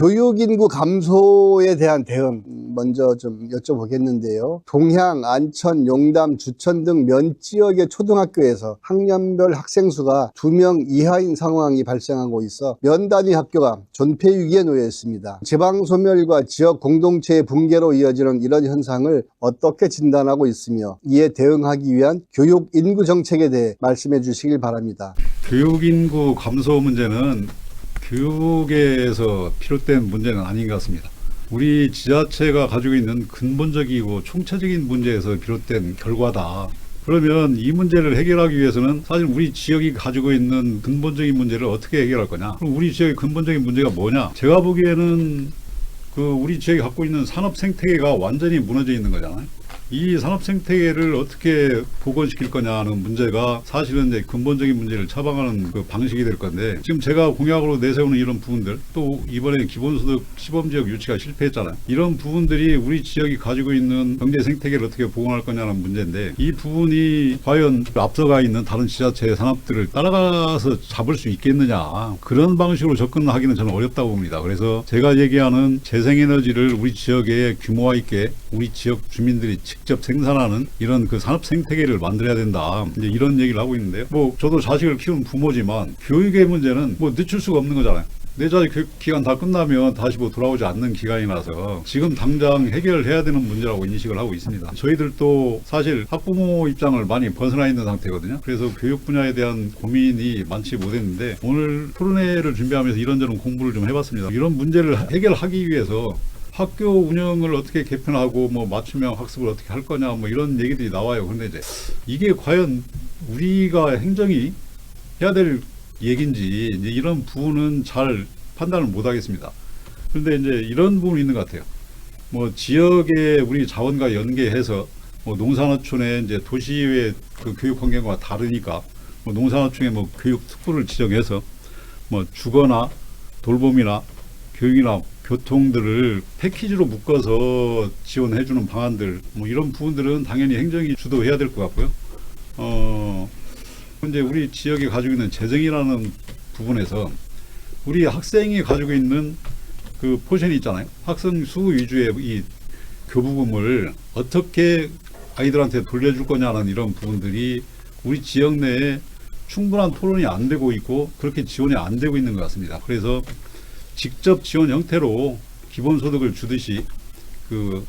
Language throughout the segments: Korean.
교육 인구 감소에 대한 대응 먼저 좀 여쭤보겠는데요. 동향, 안천, 용담, 주천 등 면 지역의 초등학교에서 학년별 학생 수가 두명 이하인 상황이 발생하고 있어 면 단위 학교가 존폐 위기에 놓여 있습니다. 지방 소멸과 지역 공동체의 붕괴로 이어지는 이런 현상을 어떻게 진단하고 있으며 이에 대응하기 위한 교육 인구 정책에 대해 말씀해 주시길 바랍니다. 교육 인구 감소 문제는 교육에서 비롯된 문제는 아닌 것 같습니다. 우리 지자체가 가지고 있는 근본적이고 총체적인 문제에서 비롯된 결과다. 그러면 이 문제를 해결하기 위해서는 사실 우리 지역이 가지고 있는 근본적인 문제를 어떻게 해결할 거냐? 그럼 우리 지역의 근본적인 문제가 뭐냐? 제가 보기에는 그 우리 지역이 갖고 있는 산업 생태계가 완전히 무너져 있는 거잖아요. 이 산업 생태계를 어떻게 복원시킬 거냐는 문제가 사실은 이제 근본적인 문제를 처방하는 그 방식이 될 건데 지금 제가 공약으로 내세우는 이런 부분들 또 이번에 기본소득 시범지역 유치가 실패했잖아요. 이런 부분들이 우리 지역이 가지고 있는 경제 생태계를 어떻게 복원할 거냐는 문제인데 이 부분이 과연 앞서가 있는 다른 지자체의 산업들을 따라가서 잡을 수 있겠느냐 그런 방식으로 접근하기는 저는 어렵다고 봅니다. 그래서 제가 얘기하는 재생에너지를 우리 지역에 규모화 있게 우리 지역 주민들이 직접 생산하는 이런 그 산업 생태계를 만들어야 된다. 이제 이런 얘기를 하고 있는데요. 뭐 저도 자식을 키우는 부모지만 교육의 문제는 뭐 늦출 수가 없는 거잖아요. 내 자식 교육 기간 다 끝나면 다시 뭐 돌아오지 않는 기간이라서 지금 당장 해결해야 되는 문제라고 인식을 하고 있습니다. 저희들도 사실 학부모 입장을 많이 벗어나 있는 상태거든요. 그래서 교육 분야에 대한 고민이 많지 못했는데 오늘 토론회를 준비하면서 이런저런 공부를 좀 해봤습니다. 이런 문제를 해결하기 위해서 학교 운영을 어떻게 개편하고 뭐 맞춤형 학습을 어떻게 할 거냐 뭐 이런 얘기들이 나와요. 그런데 이제 이게 과연 우리가 행정이 해야 될 얘기인지 이제 이런 부분은 잘 판단을 못 하겠습니다. 그런데 이제 이런 부분이 있는 것 같아요. 뭐 지역의 우리 자원과 연계해서 뭐 농산어촌의 이제 도시의 그 교육 환경과 다르니까 뭐 농산어촌에 뭐 교육 특구를 지정해서 뭐 주거나 돌봄이나 교육이나 교통들을 패키지로 묶어서 지원해주는 방안들 뭐 이런 부분들은 당연히 행정이 주도해야 될 것 같고요. 어 이제 우리 지역이 가지고 있는 재정이라는 부분에서 우리 학생이 가지고 있는 그 포션이 있잖아요. 학생 수 위주의 이 교부금을 어떻게 아이들한테 돌려줄 거냐는 이런 부분들이 우리 지역 내에 충분한 토론이 안 되고 있고 그렇게 지원이 안 되고 있는 것 같습니다. 그래서 직접 지원 형태로 기본소득을 주듯이 그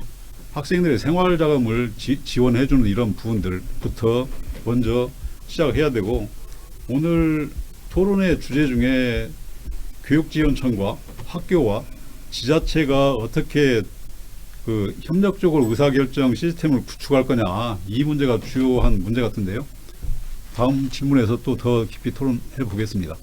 학생들의 생활 자금을 지, 지원해 주는 이런 부분들부터 먼저 시작해야 되고 오늘 토론의 주제 중에 교육지원청과 학교와 지자체가 어떻게 그 협력적으로 의사결정 시스템을 구축할 거냐 이 문제가 주요한 문제 같은데요. 다음 질문에서 또 더 깊이 토론해 보겠습니다.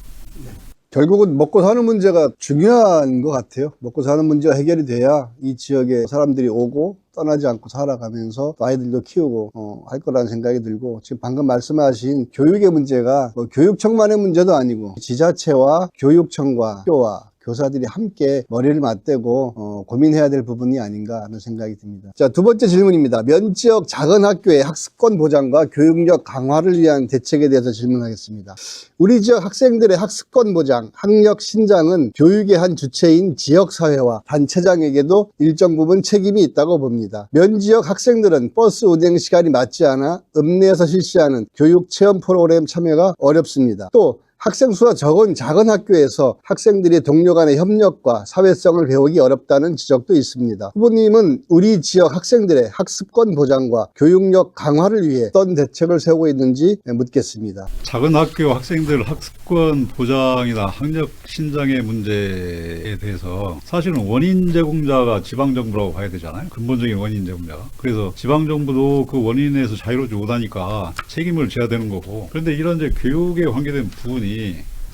결국은 먹고 사는 문제가 중요한 것 같아요. 먹고 사는 문제가 해결이 돼야 이 지역에 사람들이 오고 떠나지 않고 살아가면서 또 아이들도 키우고 어, 할 거라는 생각이 들고 지금 방금 말씀하신 교육의 문제가 뭐 교육청만의 문제도 아니고 지자체와 교육청과 학교와 교사들이 함께 머리를 맞대고 어, 고민해야 될 부분이 아닌가 하는 생각이 듭니다. 자, 두 번째 질문입니다. 면 지역 작은 학교의 학습권 보장과 교육력 강화를 위한 대책에 대해서 질문하겠습니다. 우리 지역 학생들의 학습권 보장, 학력 신장은 교육의 한 주체인 지역사회와 단체장에게도 일정 부분 책임이 있다고 봅니다. 면 지역 학생들은 버스 운행 시간이 맞지 않아 읍내에서 실시하는 교육 체험 프로그램 참여가 어렵습니다. 또 학생 수가 적은 작은 학교에서 학생들이 동료 간의 협력과 사회성을 배우기 어렵다는 지적도 있습니다. 후보님은 우리 지역 학생들의 학습권 보장과 교육력 강화를 위해 어떤 대책을 세우고 있는지 묻겠습니다. 작은 학교 학생들 학습권 보장이나 학력 신장의 문제에 대해서 사실은 원인 제공자가 지방 정부라고 봐야 되잖아요. 근본적인 원인 제공자가. 그래서 지방 정부도 그 원인에서 자유롭지 못하니까 책임을 져야 되는 거고. 그런데 이런 이제 교육에 관계된 부분이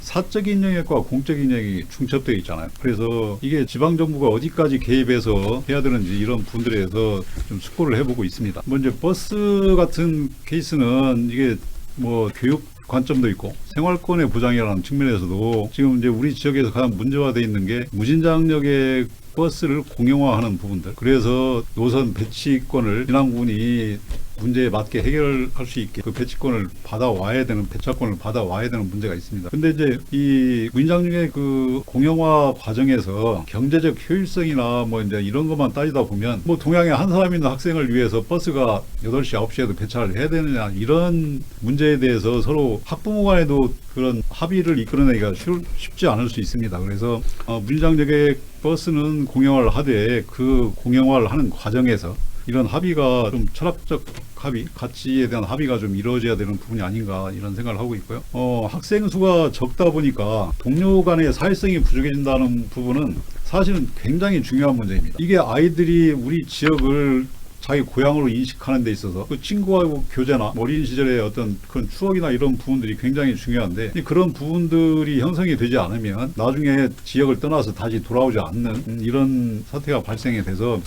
사적인 영역과 공적인 영역이 중첩되어 있잖아요. 그래서 이게 지방 정부가 어디까지 개입해서 해야 되는지 이런 부분들에 대해서 좀 숙고를 해보고 있습니다. 먼저 버스 같은 케이스는 이게 뭐 교육 관점도 있고 생활권의 보장이라는 측면에서도 지금 이제 우리 지역에서 가장 문제화되어 있는 게 무진장역의 버스를 공용화하는 부분들. 그래서 노선 배치권을 진앙군이 문제에 맞게 해결할 수 있게 그 배치권을 받아와야 되는 배차권을 받아와야 되는 문제가 있습니다. 근데 이제 이 문장 중에 그 공영화 과정에서 경제적 효율성이나 뭐 이제 이런 것만 따지다 보면 뭐 동양에 한 사람 있는 학생을 위해서 버스가 8시, 9시에도 배차를 해야 되느냐 이런 문제에 대해서 서로 학부모 간에도 그런 합의를 이끌어내기가 쉬- 쉽지 않을 수 있습니다. 그래서 어, 문장적의 버스는 공영화를 하되 그 공영화를 하는 과정에서 이런 합의가 좀 철학적 합의, 가치에 대한 합의가 좀 이루어져야 되는 부분이 아닌가 이런 생각을 하고 있고요. 어, 학생 수가 적다 보니까 동료 간의 사회성이 부족해진다는 부분은 사실은 굉장히 중요한 문제입니다. 이게 아이들이 우리 지역을 자기 고향으로 인식하는 데 있어서 그 친구하고 교제나 어린 시절의 어떤 그런 추억이나 이런 부분들이 굉장히 중요한데 이 그런 부분들이 형성이 되지 않으면 나중에 지역을 떠나서 다시 돌아오지 않는 음, 이런 사태가 발생이 돼서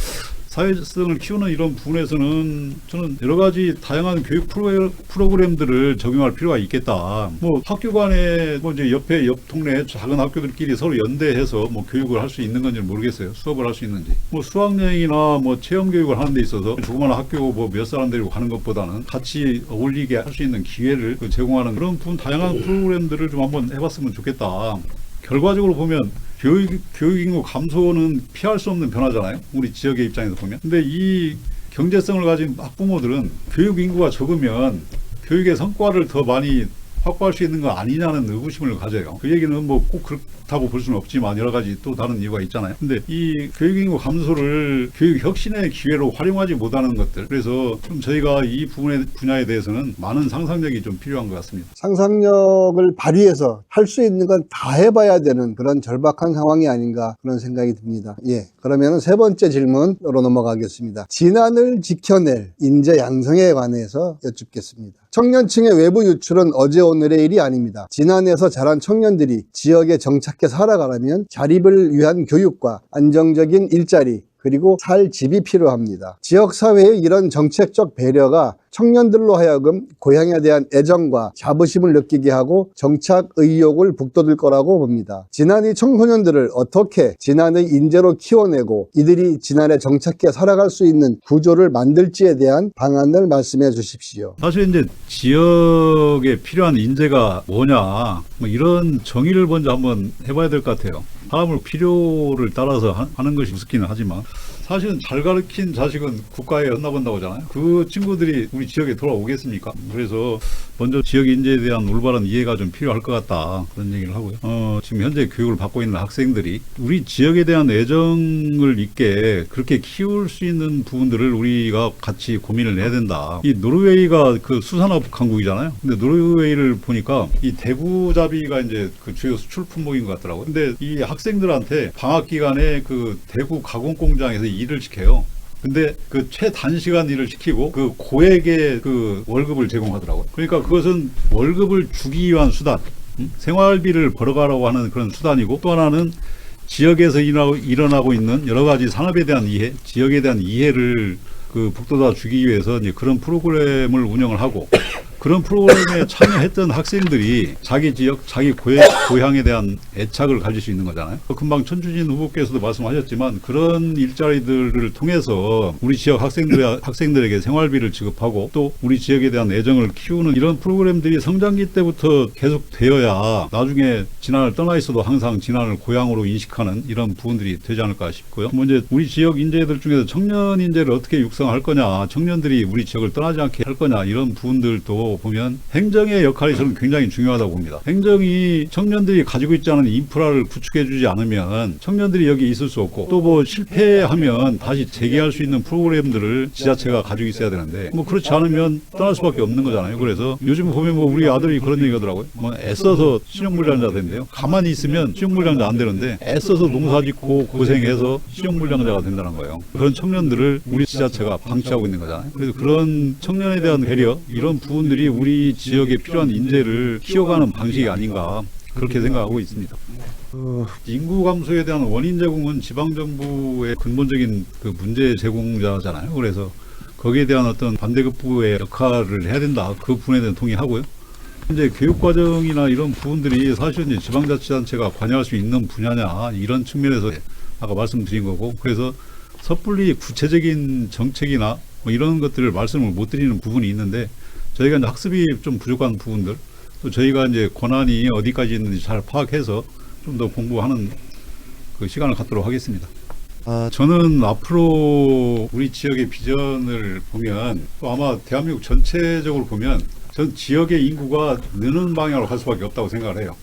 사회성을 키우는 이런 부분에서는 저는 여러 가지 다양한 교육 프로, 프로그램들을 적용할 필요가 있겠다. 뭐 학교 간에 뭐 이제 옆에 옆 동네 작은 학교들끼리 서로 연대해서 뭐 교육을 할 수 있는 건지 는 모르겠어요. 수업을 할 수 있는지. 뭐 수학여행이나 뭐 체험 교육을 하는 데 있어서 조그마한 학교 뭐 몇 사람 데리고 가는 것보다는 같이 어울리게 할 수 있는 기회를 그 제공하는 그런 부분 다양한 프로그램들을 좀 한번 해봤으면 좋겠다. 결과적으로 보면 교육, 교육 인구 감소는 피할 수 없는 변화잖아요. 우리 지역의 입장에서 보면. 근데 이 경제성을 가진 학부모들은 교육 인구가 적으면 교육의 성과를 더 많이 확보할 수 있는 거 아니냐는 의구심을 가져요. 그 얘기는 뭐 꼭 그렇다고 볼 수는 없지만 여러 가지 또 다른 이유가 있잖아요. 근데 이 교육 인구 감소를 교육 혁신의 기회로 활용하지 못하는 것들. 그래서 좀 저희가 이 부분의 분야에 대해서는 많은 상상력이 좀 필요한 것 같습니다. 상상력을 발휘해서 할 수 있는 건 다 해봐야 되는 그런 절박한 상황이 아닌가 그런 생각이 듭니다. 예. 그러면 세 번째 질문으로 넘어가겠습니다. 진안을 지켜낼 인재 양성에 관해서 여쭙겠습니다. 청년층의 외부 유출은 어제 오늘의 일이 아닙니다. 진안에서 자란 청년들이 지역에 정착해 살아가려면 자립을 위한 교육과 안정적인 일자리, 그리고 살 집이 필요합니다. 지역사회의 이런 정책적 배려가 청년들로 하여금 고향에 대한 애정과 자부심을 느끼게 하고 정착 의욕을 북돋을 거라고 봅니다. 지난이 청소년들을 어떻게 지난의 인재로 키워내고 이들이 지난에 정착해 살아갈 수 있는 구조를 만들지에 대한 방안을 말씀해 주십시오. 사실 이제 지역에 필요한 인재가 뭐냐 뭐 이런 정의를 먼저 한번 해봐야 될 것 같아요. 사람을 필요를 따라서 하- 하는 것이 우습기는 하지만 사실은 잘 가르친 자식은 국가에 엿나본다고 하잖아요. 그 친구들이 우리 지역에 돌아오겠습니까? 그래서 먼저 지역 인재에 대한 올바른 이해가 좀 필요할 것 같다 그런 얘기를 하고요. 어, 지금 현재 교육을 받고 있는 학생들이 우리 지역에 대한 애정을 있게 그렇게 키울 수 있는 부분들을 우리가 같이 고민을 해야 된다. 이 노르웨이가 그 수산업 강국이잖아요. 근데 노르웨이를 보니까 이 대구잡이가 이제 그 주요 수출 품목인 것 같더라고요. 근데 이 학생들한테 방학 기간에 그 대구 가공 공장에서 일을 시켜요. 근데 그 최단시간 일을 시키고 그 고액의 그 월급을 제공하더라고요. 그러니까 그것은 월급을 주기 위한 수단, 음? 생활비를 벌어가라고 하는 그런 수단이고 또 하나는 지역에서 일어나고, 일어나고 있는 여러 가지 산업에 대한 이해, 지역에 대한 이해를 그 북돋아 주기 위해서 이제 그런 프로그램을 운영을 하고 그런 프로그램에 참여했던 학생들이 자기 지역, 자기 고향, 고향 에 대한 애착을 가질 수 있는 거잖아요. 금방 천주진 후보께서도 말씀하셨지만 그런 일자리들을 통해서 우리 지역 학생들, 학생들에게 생활비를 지급하고 또 우리 지역에 대한 애정을 키우는 이런 프로그램들이 성장기 때부터 계속 되어야 나중에 진안을 떠나 있어도 항상 진안을 고향으로 인식하는 이런 부분들이 되지 않을까 싶고요. 뭐 이제 우리 지역 인재들 중에서 청년 인재를 어떻게 육성할 거냐, 청년들이 우리 지역을 떠나지 않게 할 거냐 이런 부분들도 보면 행정의 역할이 저는 굉장히 중요하다고 봅니다. 행정이 청년들이 가지고 있지 않은 인프라를 구축해주지 않으면 청년들이 여기 있을 수 없고 또 뭐 실패하면 다시 재개할 수 있는 프로그램들을 지자체가 가지고 있어야 되는데 뭐 그렇지 않으면 떠날 수밖에 없는 거잖아요. 그래서 요즘 보면 뭐 우리 아들이 그런 얘기 하더라고요. 뭐 애써서 신용불량자 된대요. 가만히 있으면 신용불량자 안 되는데 애써서 농사 짓고 고생해서 신용불량자가 된다는 거예요. 그런 청년들을 우리 지자체가 방치하고 있는 거잖아요. 그래서 그런 청년에 대한 배려 이런 부분들이 우리 지역에 필요한 인재를 키워가는 방식이 아닌가 그렇게 생각하고 있습니다. 어, 인구 감소에 대한 원인 제공은 지방 정부의 근본적인 그 문제 제공자잖아요. 그래서 거기에 대한 어떤 반대급부의 역할을 해야 된다. 그 부분에 대한 동의하고요. 이제 교육 과정이나 이런 부분들이 사실 이제 지방자치단체가 관여할 수 있는 분야냐 이런 측면에서 아까 말씀드린 거고 그래서 섣불리 구체적인 정책이나 뭐 이런 것들을 말씀을 못 드리는 부분이 있는데 저희가 이제 학습이 좀 부족한 부분들 또 저희가 이제 권한이 어디까지 있는지 잘 파악해서 좀 더 공부하는 그 시간을 갖도록 하겠습니다. 아, 저는 앞으로 우리 지역의 비전을 보면 또 아마 대한민국 전체적으로 보면 전 지역의 인구가 느는 방향으로 갈 수밖에 없다고 생각을 해요.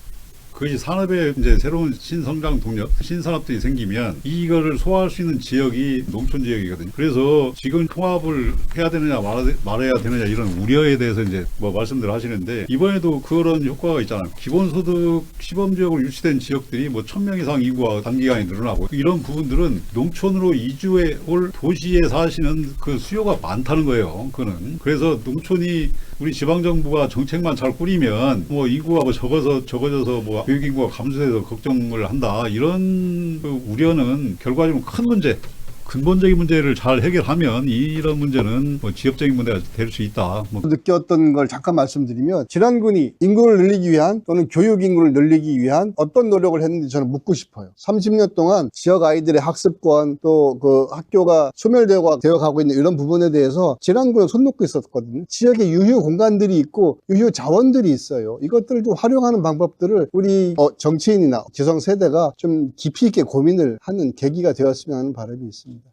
그것이 산업의 이제 새로운 신성장 동력, 신산업들이 생기면 이거를 소화할 수 있는 지역이 농촌 지역이거든요. 그래서 지금 통합을 해야 되느냐 말아, 말아 야 되느냐 이런 우려에 대해서 이제 뭐 말씀들 하시는데 이번에도 그런 효과가 있잖아요. 기본소득 시범 지역으로 유치된 지역들이 뭐 천 명 이상 인구가 단기간에 늘어나고 이런 부분들은 농촌으로 이주해 올 도시에 사시는 그 수요가 많다는 거예요. 그거는 그래서 농촌이 우리 지방 정부가 정책만 잘 꾸리면 뭐 인구가 뭐 적어서 적어져서 뭐 교육 인구가 감소해서 걱정을 한다 이런 그 우려는 결과적으로 큰 문제. 근본적인 문제를 잘 해결하면 이런 문제는 뭐 지역적인 문제가 될 수 있다. 뭐 느꼈던 걸 잠깐 말씀드리면 지난군이 인구를 늘리기 위한 또는 교육 인구를 늘리기 위한 어떤 노력을 했는지 저는 묻고 싶어요. 30년 동안 지역 아이들의 학습권 또 그 학교가 소멸되어 되어 가고 있는 이런 부분에 대해서 지난군은 손 놓고 있었거든요. 지역에 유휴 공간들이 있고 유휴 자원들이 있어요. 이것들을 좀 활용하는 방법들을 우리 어, 정치인이나 기성 세대가 좀 깊이 있게 고민을 하는 계기가 되었으면 하는 바람이 있습니다.